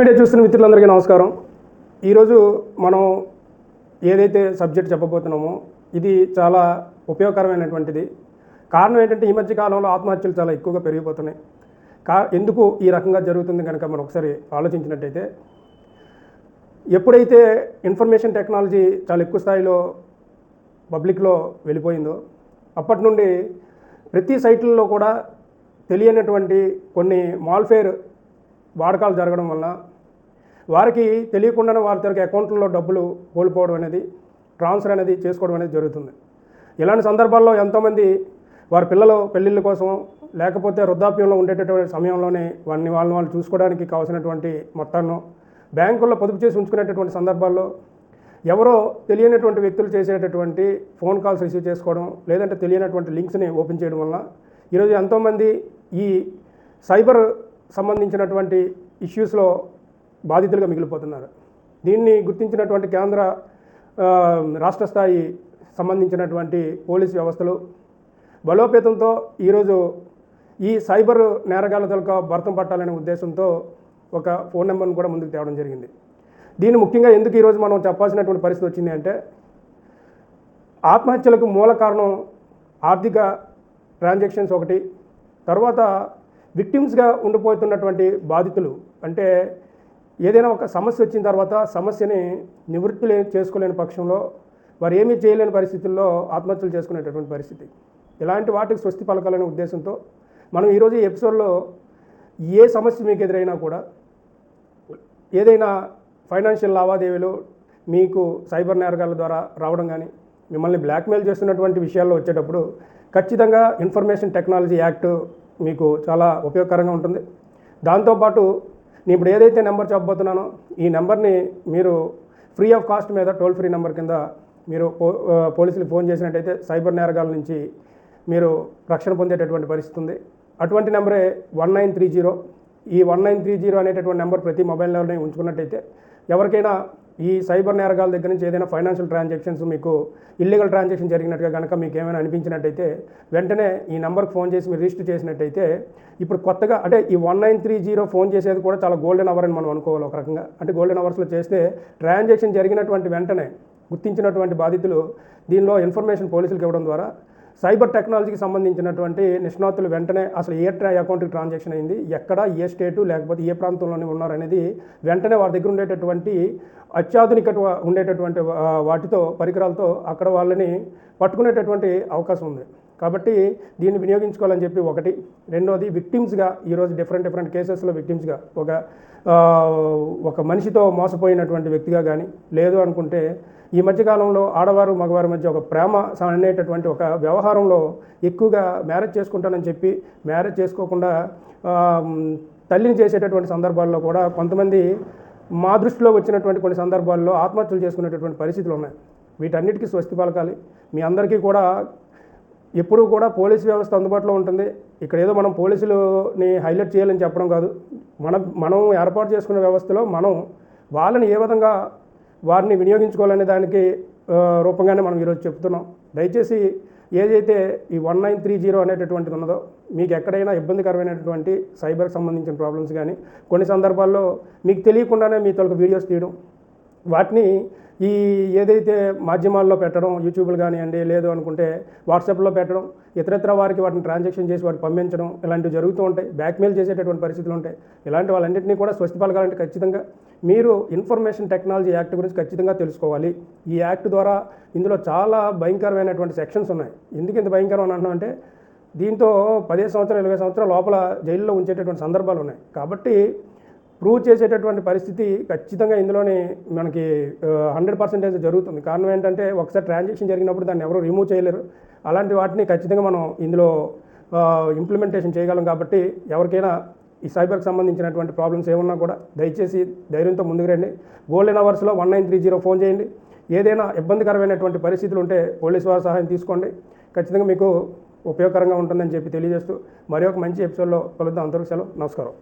Media చూస్తున్న మిత్రులందరికీ నమస్కారం. ఈరోజు మనం ఏదైతే సబ్జెక్ట్ చెప్పబోతున్నామో ఇది చాలా ఉపయోగకరమైనటువంటిది. కారణం ఏంటంటే ఈ మధ్య కాలంలో ఆత్మహత్యలు చాలా ఎక్కువగా పెరిగిపోతున్నాయి. కా ఎందుకు ఈ రకంగా జరుగుతుంది కనుక మనం ఒకసారి ఆలోచించినట్టయితే ఎప్పుడైతే ఇన్ఫర్మేషన్ టెక్నాలజీ చాలా ఎక్కువ స్థాయిలో పబ్లిక్లో వెళ్ళిపోయిందో అప్పటి నుండి ప్రతి సైట్లలో కూడా తెలియనటువంటి కొన్ని మాల్ఫేర్ వాడకాలు జరగడం వల్ల వారికి తెలియకుండానే వారి తరగతి అకౌంట్లలో డబ్బులు కోల్పోవడం అనేది ట్రాన్స్ఫర్ అనేది చేసుకోవడం అనేది జరుగుతుంది. ఇలాంటి సందర్భాల్లో ఎంతోమంది వారి పిల్లలు పెళ్ళిళ్ళ కోసం లేకపోతే వృద్ధాప్యంలో ఉండేటటువంటి సమయంలోనే వారిని వాళ్ళని వాళ్ళు చూసుకోవడానికి కావాల్సినటువంటి మొత్తాన్ని బ్యాంకుల్లో పొదుపు చేసి ఉంచుకునేటటువంటి సందర్భాల్లో ఎవరో తెలియనటువంటి వ్యక్తులు చేసేటటువంటి ఫోన్ కాల్స్ రిసీవ్ చేసుకోవడం లేదంటే తెలియనటువంటి లింక్స్ని ఓపెన్ చేయడం వల్ల ఈరోజు ఎంతోమంది ఈ సైబర్ సంబంధించినటువంటి ఇష్యూస్లో బాధితులుగా మిగిలిపోతున్నారు. దీన్ని గుర్తించినటువంటి కేంద్ర రాష్ట్ర స్థాయి సంబంధించినటువంటి పోలీస్ వ్యవస్థలు బలోపేతంతో ఈరోజు ఈ సైబర్ నేరగాల తొలక భర్తం పట్టాలనే ఉద్దేశంతో ఒక ఫోన్ నెంబర్ను కూడా ముందుకు తేవడం జరిగింది. దీన్ని ముఖ్యంగా ఎందుకు ఈరోజు మనం చెప్పాల్సినటువంటి పరిస్థితి వచ్చింది అంటే ఆత్మహత్యలకు మూల కారణం ఆర్థిక ట్రాన్సాక్షన్స్ ఒకటి తర్వాత విక్టిమ్స్గా ఉండిపోతున్నటువంటి బాధితులు అంటే ఏదైనా ఒక సమస్య వచ్చిన తర్వాత సమస్యని నివృత్తి లే చేసుకోలేని పక్షంలో వారు ఏమీ చేయలేని పరిస్థితుల్లో ఆత్మహత్యలు చేసుకునేటటువంటి పరిస్థితి. ఇలాంటి వాటికి స్వస్తి పలకాలనే ఉద్దేశంతో మనం ఈరోజు ఈ ఎపిసోడ్లో ఏ సమస్య మీకు ఎదురైనా కూడా ఏదైనా ఫైనాన్షియల్ లావాదేవీలు మీకు సైబర్ నేరగాల ద్వారా రావడం కానీ మిమ్మల్ని బ్లాక్మెయిల్ చేస్తున్నటువంటి విషయాల్లో వచ్చేటప్పుడు ఖచ్చితంగా ఇన్ఫర్మేషన్ టెక్నాలజీ యాక్ట్ మీకు చాలా ఉపయోగకరంగా ఉంటుంది. దాంతోపాటు నేను ఇప్పుడు ఏదైతే నెంబర్ చెప్పబోతున్నానో ఈ నెంబర్ని మీరు ఫ్రీ ఆఫ్ కాస్ట్ మీద టోల్ ఫ్రీ నెంబర్ కింద మీరు పో పోలీసులకు ఫోన్ చేసినట్టయితే సైబర్ నేరగాల నుంచి మీరు రక్షణ పొందేటటువంటి పరిస్థితి ఉంది. అటువంటి నెంబరే వన్ నైన్ త్రీ జీరో ఈ వన్ నైన్ త్రీ జీరో అనేటటువంటి నెంబర్ ప్రతి మొబైల్లోనే ఉంచుకున్నట్టయితే ఎవరికైనా ఈ సైబర్ నేరగాల దగ్గర నుంచి ఏదైనా ఫైనాన్షియల్ ట్రాన్సాక్షన్స్ మీకు ఇల్లీగల్ ట్రాన్సాక్షన్ జరిగినట్టుగా కనుక మీకు ఏమైనా అనిపించినట్టయితే వెంటనే ఈ నెంబర్కి ఫోన్ చేసి మీరు రిజిస్టర్ చేసినట్టయితే ఇప్పుడు కొత్తగా అంటే ఈ one nine three zero phone చేసేది కూడా చాలా గోల్డెన్ అవర్ అని మనం అనుకోవాలి ఒక రకంగా. అంటే గోల్డెన్ అవర్స్లో చేస్తే ట్రాన్సాక్షన్ జరిగినటువంటి వెంటనే గుర్తించినటువంటి బాధితులు దీనిలో ఇన్ఫర్మేషన్ పోలీసులకు ఇవ్వడం ద్వారా సైబర్ టెక్నాలజీకి సంబంధించినటువంటి నిష్ణాతులు వెంటనే అసలు ఏ ట్రా అకౌంట్కి ట్రాన్సాక్షన్ అయింది ఎక్కడ ఏ స్టేటు లేకపోతే ఏ ప్రాంతంలోనే ఉన్నారనేది వెంటనే వారి దగ్గర ఉండేటటువంటి అత్యాధునిక ఉండేటటువంటి వాటితో పరికరాలతో అక్కడ వాళ్ళని పట్టుకునేటటువంటి అవకాశం ఉంది. కాబట్టి దీన్ని వినియోగించుకోవాలని చెప్పి ఒకటి. రెండోది విక్టిమ్స్గా ఈరోజు డిఫరెంట్ డిఫరెంట్ కేసెస్లో విక్టిమ్స్గా ఒక ఒక మనిషితో మోసపోయినటువంటి వ్యక్తిగా కానీ లేదు అనుకుంటే ఈ మధ్యకాలంలో ఆడవారు మగవారి మధ్య ఒక ప్రేమ అనేటటువంటి ఒక వ్యవహారంలో ఎక్కువగా మ్యారేజ్ చేసుకుంటానని చెప్పి మ్యారేజ్ చేసుకోకుండా తల్లిని చేసేటటువంటి సందర్భాల్లో కూడా కొంతమంది మా దృష్టిలో వచ్చినటువంటి కొన్ని సందర్భాల్లో ఆత్మహత్యలు చేసుకునేటటువంటి పరిస్థితులు ఉన్నాయి. వీటన్నిటికీ స్వస్తి పలకాలి. మీ అందరికీ కూడా ఎప్పుడూ కూడా పోలీస్ వ్యవస్థ అందుబాటులో ఉంటుంది. ఇక్కడ ఏదో మనం పోలీసులని హైలైట్ చేయాలని చెప్పడం కాదు. మన మనం ఏర్పాటు చేసుకున్న వ్యవస్థలో మనం వాళ్ళని ఏ విధంగా వారిని వినియోగించుకోవాలనే దానికి రూపంగానే మనం ఈరోజు చెప్తున్నాం. దయచేసి ఏదైతే ఈ వన్ నైన్ త్రీ జీరో అనేటటువంటిది ఉన్నదో మీకు ఎక్కడైనా ఇబ్బందికరమైనటువంటి సైబర్కి సంబంధించిన ప్రాబ్లమ్స్ కానీ కొన్ని సందర్భాల్లో మీకు తెలియకుండానే మీ తొలగ వీడియోస్ తీయడం వాటిని ఈ ఏదైతే మాధ్యమాల్లో పెట్టడం యూట్యూబ్లు కానివ్వండి లేదు అనుకుంటే వాట్సాప్లో పెట్టడం ఇతరత్ర వారికి వాటిని ట్రాన్సాక్షన్ చేసి వాటికి పంపించడం ఇలాంటివి జరుగుతూ ఉంటాయి. బ్యాక్మెయిల్ చేసేటటువంటి పరిస్థితులు ఉంటాయి. ఇలాంటి వాళ్ళన్నింటినీ కూడా స్వస్తిపలకాలంటే ఖచ్చితంగా మీరు ఇన్ఫర్మేషన్ టెక్నాలజీ యాక్ట్ గురించి ఖచ్చితంగా తెలుసుకోవాలి. ఈ యాక్ట్ ద్వారా ఇందులో చాలా భయంకరమైనటువంటి సెక్షన్స్ ఉన్నాయి. ఎందుకు ఇంత భయంకరం అని అంటే దీంతో పదిహేను సంవత్సరాలు ఇరవై సంవత్సరాల లోపల జైల్లో ఉంచేటటువంటి సందర్భాలు ఉన్నాయి. కాబట్టి ప్రూవ్ చేసేటటువంటి పరిస్థితి ఖచ్చితంగా ఇందులోనే మనకి హండ్రెడ్ పర్సెంటేజ్ జరుగుతుంది. కారణం ఏంటంటే ఒకసారి ట్రాన్సాక్షన్ జరిగినప్పుడు దాన్ని ఎవరు రిమూవ్ చేయలేరు. అలాంటి వాటిని ఖచ్చితంగా మనం ఇందులో ఇంప్లిమెంటేషన్ చేయగలం కాబట్టి ఎవరికైనా ఈ సైబర్కి సంబంధించినటువంటి ప్రాబ్లమ్స్ ఏమన్నా కూడా దయచేసి ధైర్యంతో ముందుకు రండి. గోల్డెన్ అవర్స్లో one nine three zero phone చేయండి. ఏదైనా ఇబ్బందికరమైనటువంటి పరిస్థితులు ఉంటే పోలీసు వారి సహాయం తీసుకోండి. ఖచ్చితంగా మీకు ఉపయోగకరంగా ఉంటుందని చెప్పి తెలియజేస్తూ మరి ఒక మంచి ఎపిసోడ్లో కలుద్దాం. అంతవరకు సెలవు. నమస్కారం.